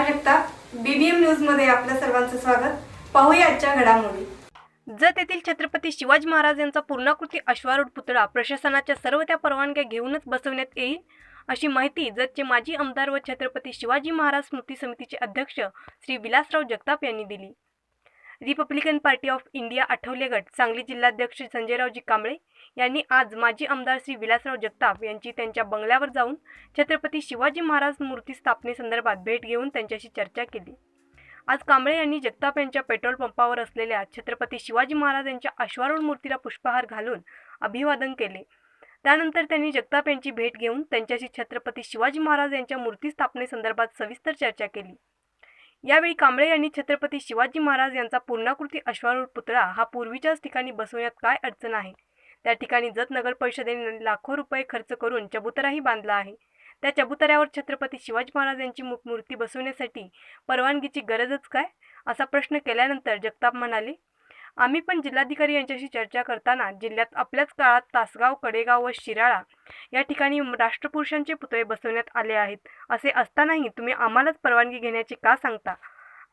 Neha Jagtap BBM न्यूजमध्ये आपल्या सर्वांचं स्वागत. पाहूया आजच्या घडामोडी. जत येथील छत्रपती शिवाजी महाराज यांचा पूर्णाकृती अश्वारूढ पुतळा प्रशासनाच्या सर्व त्या परवानग्या घेऊनच बसवण्यात येईल अशी माहिती जतचे माजी आमदार व छत्रपती शिवाजी महाराज स्मृती समितीचे अध्यक्ष श्री विलासराव जगताप यांनी दिली. Republican party of India Athawale गट. सांगली जिल्हाध्यक्ष संजयरावजी कांबळे यांनी आज माजी आमदार श्री विलासराव जगताप यांची त्यांच्या बंगल्यावर जाऊन छत्रपती शिवाजी महाराज मूर्ती स्थापनेसंदर्भात भेट घेऊन त्यांच्याशी चर्चा केली. आज कांबळे यांनी जगताप यांच्या पेट्रोल पंपावर असलेल्या छत्रपती शिवाजी महाराज यांच्या अश्वारूढ मूर्तीला पुष्पहार घालून अभिवादन केले. त्यानंतर त्यांनी जगताप यांची भेट घेऊन त्यांच्याशी छत्रपती शिवाजी महाराज यांच्या मूर्ती स्थापनेसंदर्भात सविस्तर चर्चा केली. यावेळी कांबळे यांनी छत्रपती शिवाजी महाराज यांचा पूर्णाकृती अश्वारूढ पुतळा हा पूर्वीच्याच ठिकाणी बसवण्यात काय अडचण आहे? त्या ठिकाणी जत नगर परिषदेने लाखो रुपये खर्च करून चबुतराही बांधला आहे. त्या चबुतऱ्यावर छत्रपती शिवाजी महाराज यांची मूर्ती बसवण्यासाठी परवानगीची गरजच काय? असा प्रश्न केल्यानंतर जगताप म्हणाले आम्ही पण जिल्हाधिकारी यांच्याशी चर्चा करताना जिल्ह्यात आपल्याच काळात तासगाव कडेगाव व शिराळा या ठिकाणी राष्ट्रपुरुषांचे पुतळे बसवण्यात आले आहेत. असे असतानाही तुम्ही आम्हालाच परवानगी घेण्याचे का सांगता?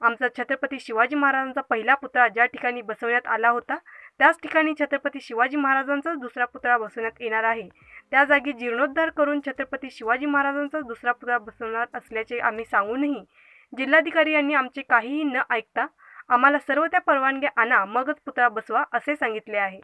आमचा छत्रपती शिवाजी महाराजांचा पहिला पुतळा ज्या ठिकाणी बसवण्यात आला होता त्याच ठिकाणी छत्रपती शिवाजी महाराजांचाच दुसरा पुतळा बसवण्यात येणार आहे. त्या जागी जीर्णोद्धार करून छत्रपती शिवाजी महाराजांचाच दुसरा पुतळा बसवणार असल्याचे आम्ही सांगूनही जिल्हाधिकारी यांनी आमचे काहीही न ऐकता आम्हाला सर्व त्या परवानग्या आणा मगच पुतळा बसवा असे सांगितले आहे.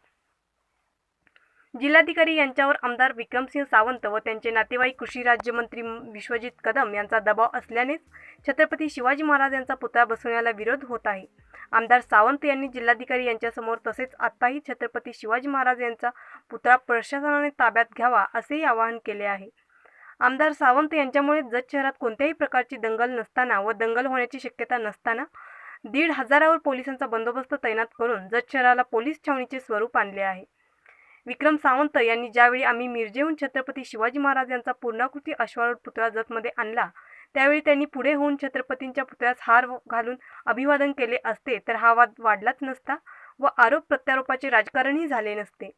जिल्हाधिकारी यांच्यावर आमदार विक्रमसिंह सावंत व त्यांचे नातेवाईक कृषी राज्यमंत्री विश्वजित कदम यांचा दबाव असल्यानेच छत्रपती शिवाजी महाराज यांचा पुतळा बसवण्याला विरोध होत आहे. आमदार सावंत यांनी जिल्हाधिकारी यांच्यासमोर तसेच आत्ताही छत्रपती शिवाजी महाराज यांचा पुतळा प्रशासनाने ताब्यात घ्यावा असेही आवाहन केले आहे. आमदार सावंत यांच्यामुळे जत शहरात कोणत्याही प्रकारची दंगल नसताना व दंगल होण्याची शक्यता नसताना दीड हजारावर पोलिसांचा बंदोबस्त तैनात करून जत शहराला पोलीस छावणीचे स्वरूप आणले आहे. विक्रम सावंत यांनी ज्यावेळी आम्ही मिरजेहून छत्रपती शिवाजी महाराज यांचा पूर्णाकृती अश्वारूढ पुतळा जतमध्ये आणला त्यावेळी त्यांनी पुढे होऊन छत्रपतींच्या पुतळ्यास हार घालून अभिवादन केले असते तर हा वाद वाढलाच नसता व आरोप प्रत्यारोपाचे राजकारणही झाले नसते.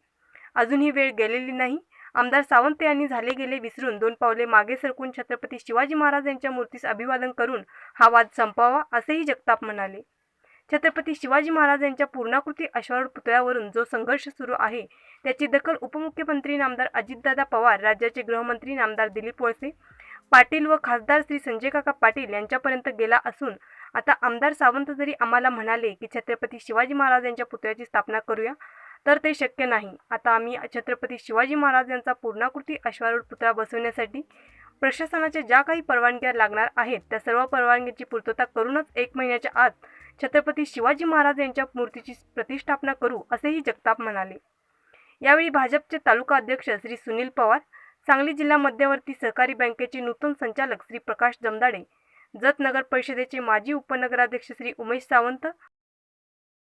अजूनही वेळ गेलेली नाही आमदार सावंत यांनी झाले गेले विसरून दोन पावले मागे सरकून छत्रपती शिवाजी महाराज यांच्या मूर्तीस अभिवादन करून हा वाद संपावा असेही जगताप म्हणाले. छत्रपती शिवाजी महाराज यांच्या पूर्णाकृती अश्वारूढ पुतळ्यावरून जो संघर्ष सुरू आहे त्याची दखल उपमुख्यमंत्री नामदार अजितदादा पवार राज्याचे गृहमंत्री नामदार दिलीप वळसे पाटील व खासदार श्री संजय काका पाटील यांच्यापर्यंत गेला असून आता आमदार सावंत जरी आम्हाला म्हणाले की छत्रपती शिवाजी महाराज यांच्या पुतळ्याची स्थापना करूया तर ते शक्य नाही. आता आम्ही छत्रपती शिवाजी महाराज यांचा पूर्णाकृती अश्वारूढ पुतळा बसवण्यासाठी प्रशासनाच्या ज्या काही परवानग्या लागणार आहेत त्या सर्व परवानगीची पूर्तता करूनच एक महिन्याच्या आत छत्रपती शिवाजी महाराज यांच्या मूर्तीची प्रतिष्ठापना करू असेही जगताप म्हणाले. यावेळी भाजपचे तालुका अध्यक्ष श्री सुनील पवार सांगली जिल्हा मध्यवर्ती सहकारी बँकेचे नूतन संचालक श्री प्रकाश जमदाडे जत नगर परिषदेचे माजी उपनगराध्यक्ष श्री उमेश सावंत